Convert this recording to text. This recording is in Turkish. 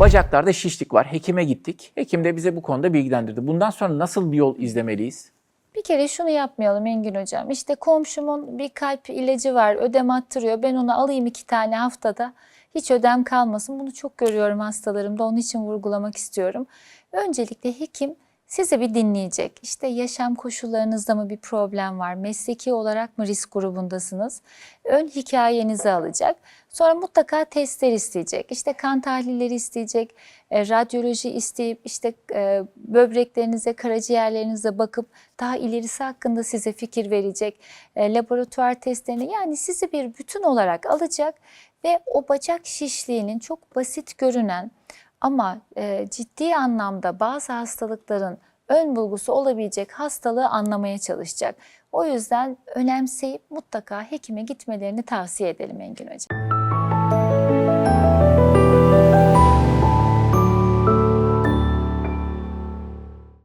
Bacaklarda şişlik var. Hekime gittik. Hekim de bize bu konuda bilgilendirdi. Bundan sonra nasıl bir yol izlemeliyiz? Bir kere şunu yapmayalım Engin Hocam. İşte komşumun bir kalp ilacı var, ödem attırıyor. Ben onu alayım iki tane haftada. Hiç ödem kalmasın. Bunu çok görüyorum hastalarımda. Onun için vurgulamak istiyorum. Öncelikle hekim sizi bir dinleyecek. İşte yaşam koşullarınızda mı bir problem var? Mesleki olarak mı risk grubundasınız? Ön hikayenizi alacak. Sonra mutlaka testler isteyecek. İşte kan tahlilleri isteyecek. e, radyoloji isteyip işte e, böbreklerinize, karaciğerlerinize bakıp daha ilerisi hakkında size fikir verecek. E, laboratuvar testlerini yani sizi bir bütün olarak alacak ve o bacak şişliğinin çok basit görünen ama e, ciddi anlamda bazı hastalıkların ön bulgusu olabilecek hastalığı anlamaya çalışacak. O yüzden önemseyip mutlaka hekime gitmelerini tavsiye edelim Engin Hocam.